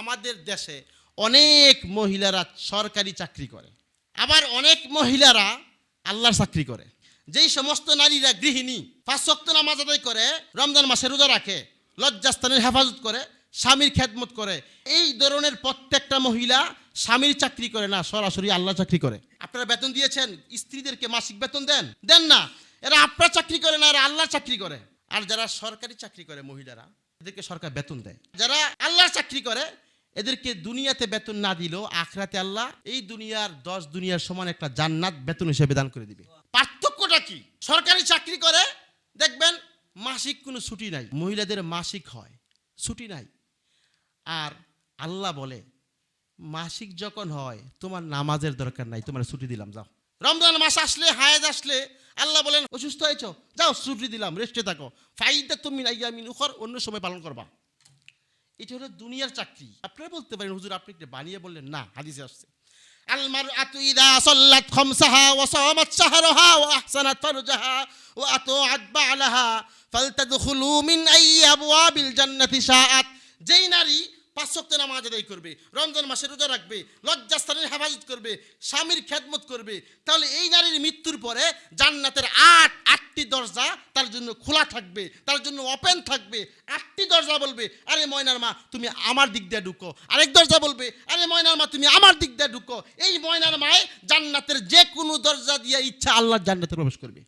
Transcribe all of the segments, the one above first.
আমাদের দেশে অনেক মহিলারা সরকারি চাকরি করে, আবার অনেক মহিলারা আল্লাহর চাকরি করে। যেই সমস্ত নারীরা গৃহিণী ওয়াক্ত নামাজ আদায় করে, রমজান মাসে রোজা রাখে, লজ্জাস্থানের হেফাজত করে, স্বামীর খেদমত করে, এই ধরনের প্রত্যেকটা মহিলা স্বামীর চাকরি করে না, সরাসরি আল্লাহ চাকরি করে। আপনারা বেতন দিয়েছেন, স্ত্রীদেরকে মাসিক বেতন দেন। দেন না, এরা আপনার চাকরি করে না, এরা আল্লাহর চাকরি করে। আর যারা সরকারি চাকরি করে মহিলারা, এদেরকে সরকার বেতন দেয়। যারা আল্লাহর চাকরি করে এদেরকে দুনিয়াতে বেতন না দিলেও আখরাতে আল্লাহ এই দুনিয়ার দশ দুনিয়ার সমান একটা জান্নাত বেতন হিসেবে দান করে দিবে। পার্থক্যটা কি? সরকারি চাকরি করে, দেখবেন মাসিক কোনো ছুটি নাই। মহিলাদের মাসিক হয়, ছুটি নাই। আর আল্লাহ বলে, মাসিক যখন হয়, তোমার নামাজের দরকার নাই, তোমার ছুটি দিলাম, যাও। রমজান মাস আসলে, হায়াজ আসলে, আল্লাহ বলেন, অসুস্থ হয়েছ, যাও, ছুটি দিলাম রেস্টে থাকো। ফাইদা তুমি উখর, অন্য সময় পালন করবা। এটা হলো দুনিয়ার চাকরি। আপনারা বলতে পারেন, হুজুর, আপনি একটু বানিয়ে বললেন, না, হাদিসে আসছে। আলমার আতু ইদা সাল্লাত খামসাহা ওয়া সামাত শাহরাহা ওয়া আহসানাত ফারজাহা ওয়া আতাআত বালাহা ফালতাদখুলু মিন আই আবওয়াবিল জান্নাতি শাআত। যেই নারী পাঁচ ওয়াক্ত নামাজ আদায় করবে, রমজান মাসে রোজা রাখবে, লজ্জাস্থানের হেফাজত করবে, স্বামীর খেদমত করবে, তাহলে এই নারীর মৃত্যুর পরে জান্নাতের আট আটটি দরজা তার জন্য খোলা থাকবে, তার জন্য ওপেন থাকবে, আটটি দরজা বলবে, আরে ময়নার মা, তুমি আমার দিক দিয়ে ঢুকো। আরেক দরজা বলবে, আরে ময়নার মা, তুমি আমার দিক দিয়ে ঢুকো। এই ময়নার মায় জান্নাতের যে কোনো দরজা দিয়ে ইচ্ছা আল্লাহ জান্নাতে প্রবেশ করবে।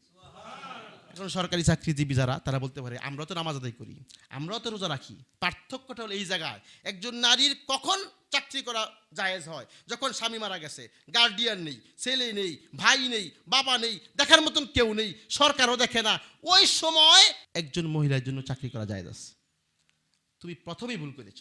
এখন সরকারি চাকরিজীবী যারা, তারা বলতে পারে আমরা তো নামাজ আদায় করি, আমরাও তো রোজা রাখি। পার্থক্যটা হলো এই জায়গায়, একজন নারীর কখন চাকরি করা জায়েজ হয়? যখন স্বামী মারা গেছে, গার্ডিয়ান নেই, ছেলে নেই, ভাই নেই, বাবা নেই, দেখার মতন কেউ নেই, সরকারও দেখে না। ওই সময় একজন মহিলার জন্য চাকরি করা জায়েজ আছে। তুমি প্রথমেই ভুল করেছ।